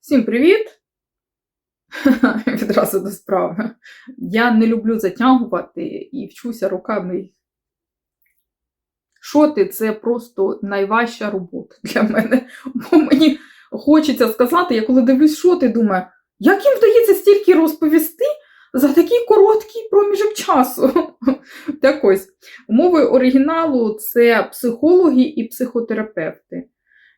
Всім привіт! Відразу до справи. Я не люблю затягувати і вчуся руками. Шоти це просто найважча робота для мене. Бо мені хочеться сказати, я коли дивлюсь шоти, думаю, як їм вдається стільки розповісти за такий короткий проміжок часу. Так ось, мови оригіналу це психологи і психотерапевти.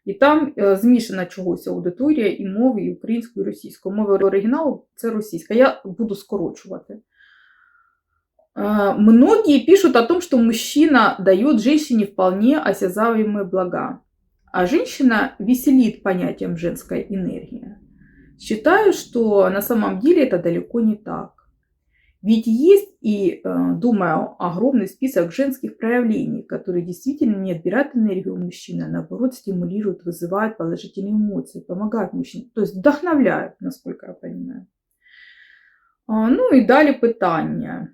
І там е, змішана чогось аудиторія і мови, і української, і російської. Мови оригіналу це російська. Я буду скорочувати. Э, Многие пишут о том, что мужчина дает женщине вполне осязаемые блага, а женщина веселит понятием женская энергия. Считаю, что на самом деле это далеко не так. Ведь есть и, э, думаю, огромный список женских проявлений, которые действительно не отбирают энергию у мужчины, а наоборот стимулируют, вызывают положительные эмоции, помогают мужчине, то есть вдохновляют, насколько я понимаю. А, Ну и далее питання.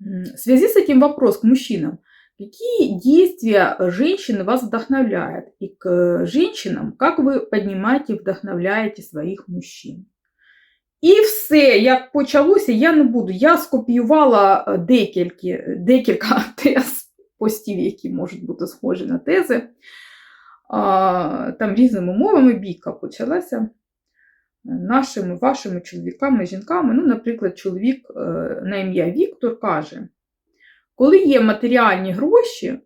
М, В связи с этим вопрос к мужчинам. Какие действия женщины вас вдохновляют? И к э, женщинам, как вы поднимаете и вдохновляєте своїх мужчин? І все, як почалося, я не буду. Я скопіювала е, декілька, декілька тез, постів, які можуть бути схожі на тези. А, Там різними мовами бійка почалася е, нашими, вашими чоловіками, жінками. Ну, наприклад, чоловік е, на ім'я Віктор каже: коли є матеріальні гроші,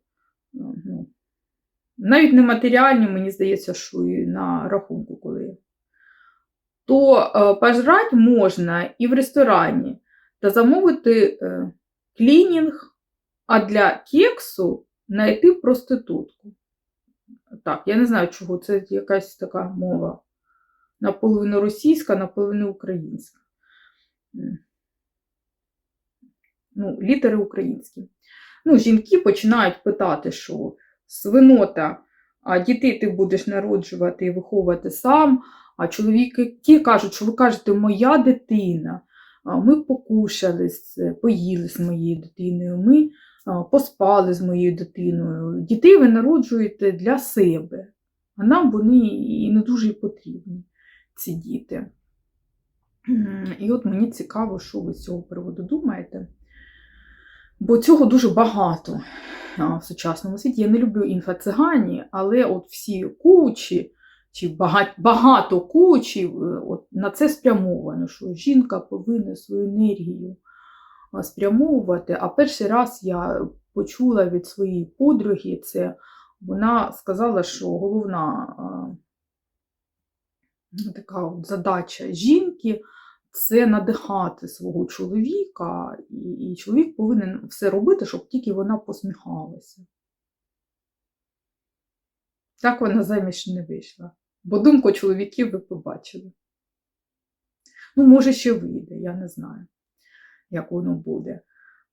ну, навіть не матеріальні, мені здається, що і на рахунку, коли то е, пожрати можна і в ресторані та замовити е, клінінг, а для кексу знайти проститутку. Так, я не знаю, чого це якась така мова. Наполовину російська, наполовину українська. Ну, літери українські. Ну, жінки починають питати, що свинота, а дітей ти будеш народжувати і виховувати сам. А чоловіки кажуть, що ви кажете, моя дитина. Ми покушали, з- поїли з моєю дитиною, ми поспали з моєю дитиною. Дітей ви народжуєте для себе, а нам вони і не дуже потрібні, ці діти. І от мені цікаво, що ви з цього приводу думаєте. Бо цього дуже багато в сучасному світі. Я не люблю інфоцигані, але от всі кучі чи багато, багато коучів е, от, на це спрямовано, що жінка повинна свою енергію спрямовувати. А перший раз я почула від своєї подруги це, вона сказала, що головна а, така от задача жінки це надихати свого чоловіка, і, і чоловік повинен все робити, щоб тільки вона посміхалася. Так вона заміж не вийшла. Бо думку чоловіків ви побачили. Ну, може, ще вийде, я не знаю, як воно буде.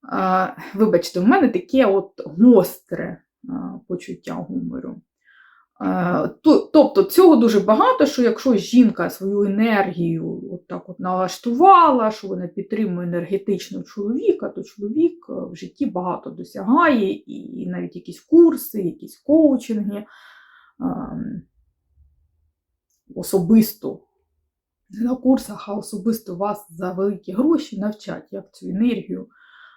А, вибачте, в мене таке от гостре а, почуття гумору. То, тобто цього дуже багато, що якщо жінка свою енергію от так от налаштувала, що вона підтримує енергетично чоловіка, то чоловік е, в житті багато досягає, і навіть якісь курси, якісь коучинги. особисто не на курсах, а особисто вас за великі гроші навчать, як цю енергію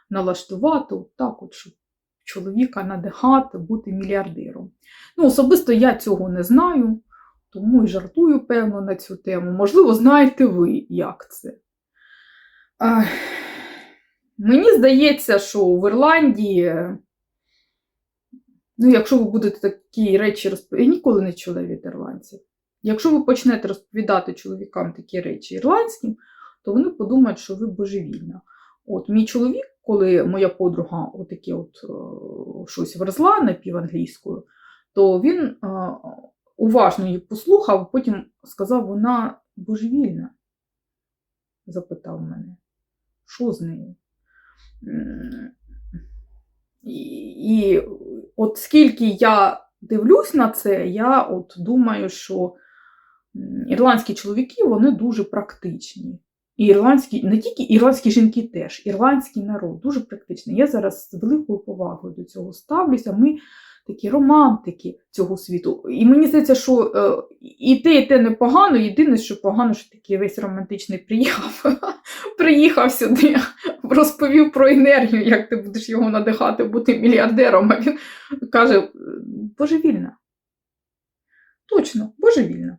налаштувати, от так от, щоб чоловіка надихати, бути мільярдером. Ну, особисто я цього не знаю, тому і жартую, певно, на цю тему. Можливо, знаєте ви, як це. А, мені здається, що в Ірландії, ну, якщо ви будете такі речі розповідати, я ніколи не чула від ірландців. Якщо ви почнете розповідати чоловікам такі речі ірландським, то вони подумають, що ви божевільна. От мій чоловік, коли моя подруга отаке от, е, щось верзла напіванглійською, то він е, уважно її послухав, потім сказав, вона божевільна. Запитав мене, що з нею? І, і от скільки я дивлюсь на це, я от думаю, що ірландські чоловіки вони дуже практичні. Ірландські, не тільки ірландські жінки теж, ірландський народ дуже практичний. Я зараз з великою повагою до цього ставлюся. Ми такі романтики цього світу. І мені здається, що е, і те, і те непогано. Єдине, що погано, що такий весь романтичний приїхав, приїхав сюди, розповів про енергію, як ти будеш його надихати бути мільярдером. А він каже: божевільна. Точно, божевільна.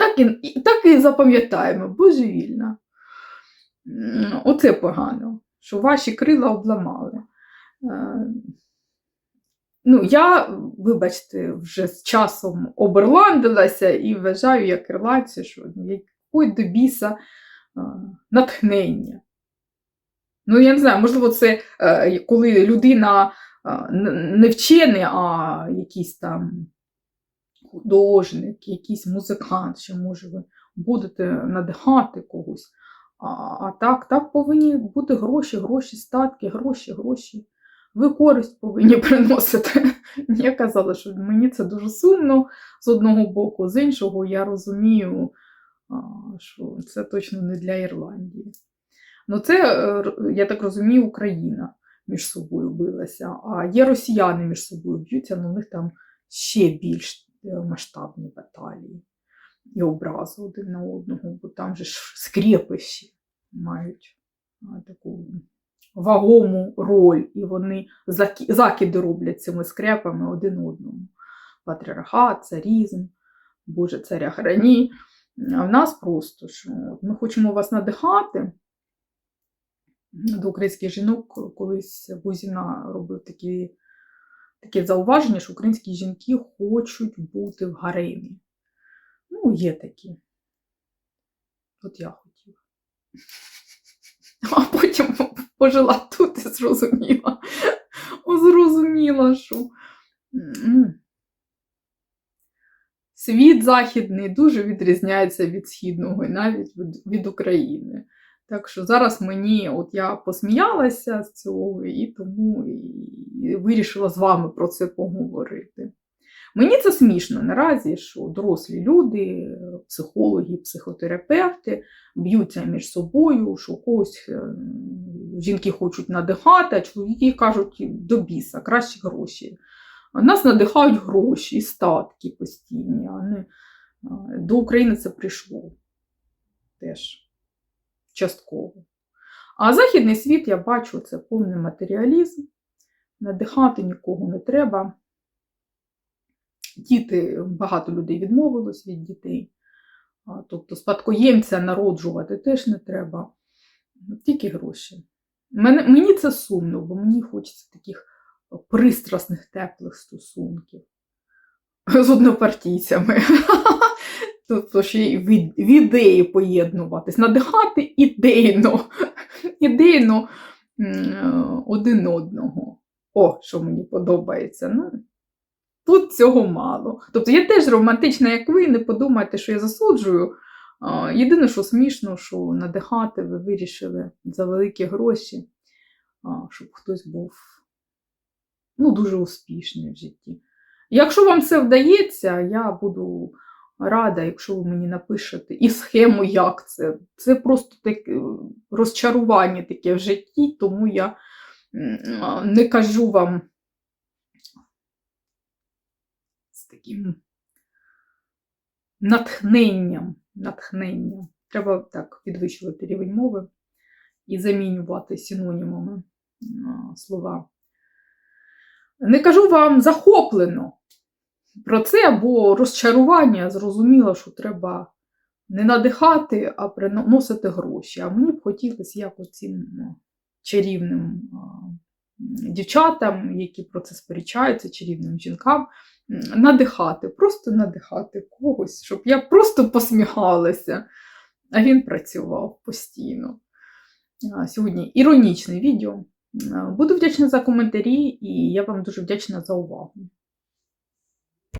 Так і, так і запам'ятаємо, божевільна. Оце погано, що ваші крила обламали. Е, Ну, я, вибачте, вже з часом оберландилася і вважаю як ірландці, що ну, якої до біса е, натхнення. Ну, я не знаю, можливо, це е, коли людина не вчений, а якийсь там художник, якийсь музикант, що може ви будете надихати когось. А, а так, так повинні бути гроші, гроші, статки, гроші, гроші. Ви користь повинні приносити. Я казала, що мені це дуже сумно з одного боку, з іншого я розумію, що це точно не для Ірландії. Ну, це, е, я так розумію, Україна між собою билася, а є росіяни між собою б'ються, але у них там ще більш масштабні баталії і образи один на одного, бо там же ж скрепищі мають таку вагому роль, і вони заки- закиди роблять цими скрепами один одному. Патріархат, царізм, Боже царя храні. А в нас просто що ми хочемо вас надихати. До українських жінок колись Бузіна робив такі, таке зауваження, що українські жінки хочуть бути в гаремі. Ну, є такі. От я хотів. А потім пожила тут і зрозуміла. Зрозуміла, що світ західний дуже відрізняється від східного і навіть від України. Так що зараз мені, от я посміялася з цього, і тому і вирішила з вами про це поговорити. Мені це смішно наразі, що дорослі люди, психологи, психотерапевти б'ються між собою, що когось е, жінки хочуть надихати, а чоловіки кажуть до біса, краще гроші. А Нас надихають гроші статки постійні. А не... До України це прийшло теж частково. А західний світ, я бачу, це повний матеріалізм. Надихати нікого не треба. Діти, багато людей відмовилось від дітей. Тобто спадкоємця народжувати теж не треба. Тільки гроші. Мені це сумно, бо мені хочеться таких пристрасних, теплих стосунків з однопартійцями. Тобто ще й в ідеї поєднуватись, надихати ідейно, ідейно один одного. О, що мені подобається. Ну, тут цього мало. Тобто я теж романтична, як ви, не подумайте, що я засуджую. Єдине, що смішно, що надихати ви вирішили за великі гроші, щоб хтось був ну, дуже успішний в житті. Якщо вам це вдається, я буду рада, якщо ви мені напишете і схему, як це. Це просто таке розчарування таке в житті, тому я не кажу вам з таким натхненням. натхненням. Треба так підвищувати рівень мови і замінювати синонімами слова. Не кажу вам захоплено про це, бо розчарування зрозуміло, що треба не надихати, а приносити гроші. А мені б хотілося якось цим ну, чарівним дівчатам, які про це сперечаються, чарівним жінкам, надихати, просто надихати когось, щоб я просто посміхалася, а він працював постійно. Сьогодні іронічне відео. Буду вдячна за коментарі, і я вам дуже вдячна за увагу.